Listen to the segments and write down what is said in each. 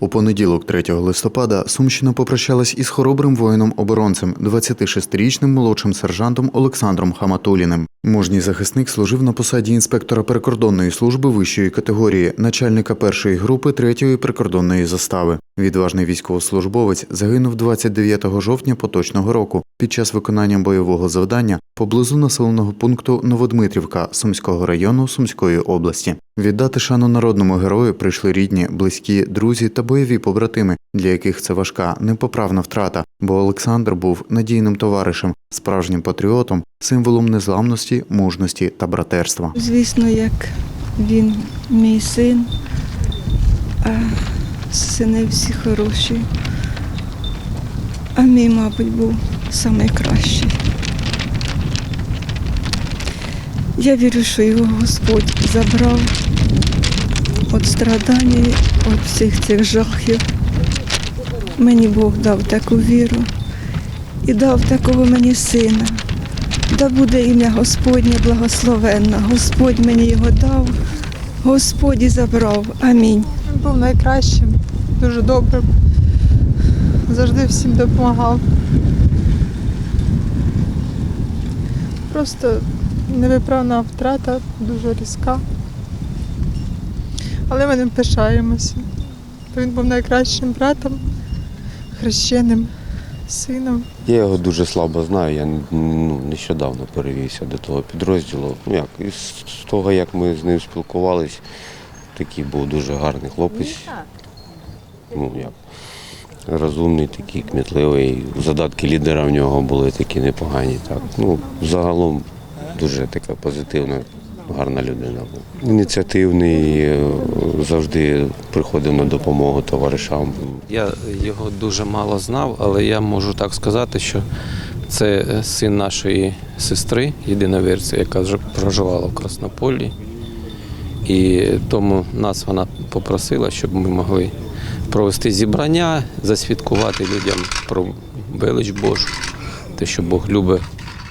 У понеділок, 3 листопада, Сумщина попрощалась із хоробрим воїном-оборонцем, 26-річним молодшим сержантом Олександром Хаматуліним. Мужній захисник служив на посаді інспектора прикордонної служби вищої категорії, начальника першої групи третьої прикордонної застави. Відважний військовослужбовець загинув 29 жовтня поточного року під час виконання бойового завдання поблизу населеного пункту Новодмитрівка Сумського району Сумської області. Віддати шану народному герою прийшли рідні, близькі, друзі та бойові побратими, для яких це важка, непоправна втрата, бо Олександр був надійним товаришем, справжнім патріотом, символом незламності, мужності та братерства. Звісно, як він мій син, а сини всі хороші. А мій, мабуть, був найкращий. Я вірю, що його Господь забрав від страдань, від всіх цих жахів. Мені Бог дав таку віру і дав такого мені сина. Да буде ім'я Господнє благословенне. Господь мені його дав, Господь і забрав. Амінь. Він був найкращим, дуже добрим. Завжди всім допомагав. Просто невиправна втрата, дуже різка. Але ми ним пишаємося. Бо Він був найкращим братом, хрещеним сином. Я його дуже слабо знаю. Я ну, нещодавно перевівся до того підрозділу. Ну як, із того, як ми з ним спілкувались, такий був дуже гарний хлопець. Ну як, розумний, такий, кмітливий. Задатки лідера в нього були такі непогані. Так. Ну, загалом дуже така позитивна, гарна людина була. Ініціативний, е, завжди приходив на допомогу товаришам. Я його дуже мало знав, але я можу так сказати, що це син нашої сестри, єдиновірця, яка проживала в Краснополі. І тому нас вона попросила, щоб ми могли провести зібрання, засвідкувати людям про велич Божу, те, що Бог любить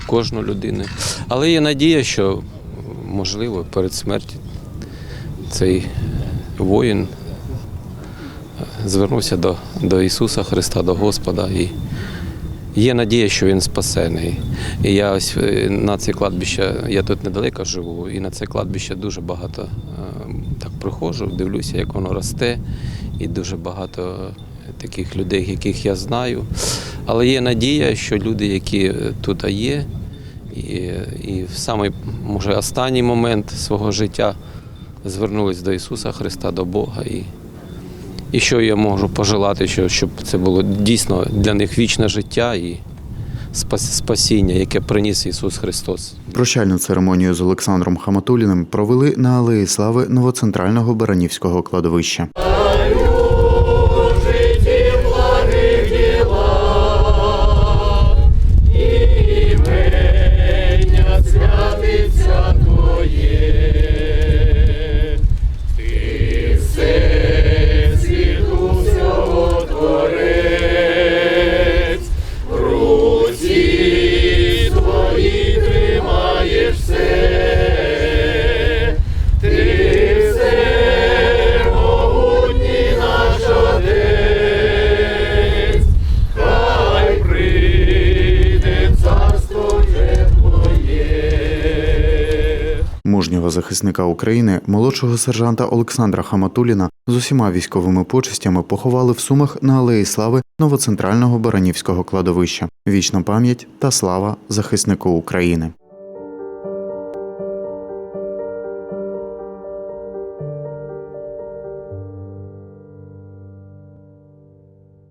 кожну людину. Але є надія, що можливо перед смертю цей воїн звернувся до, до Ісуса Христа, до Господа. І є надія, що Він спасений. І я ось е, на це кладбище, я тут недалеко живу, і на це кладбище дуже багато е, так приходжу, дивлюся, як воно росте, і дуже багато таких людей, яких я знаю. Але є надія, що люди, які е, тут є, і, і в самий, може, останній момент свого життя звернулись до Ісуса Христа, до Бога. І, і що я можу пожелати, що, щоб це було дійсно для них вічне життя і спас- спасіння, яке приніс Ісус Христос. Прощальну церемонію з Олександром Хаматуліним провели на Алеї Слави Новоцентрального Баранівського кладовища. Мужнього захисника України, молодшого сержанта Олександра Хаматуліна з усіма військовими почестями поховали в Сумах на Алеї Слави Новоцентрального Баранівського кладовища. Вічна пам'ять та слава захиснику України.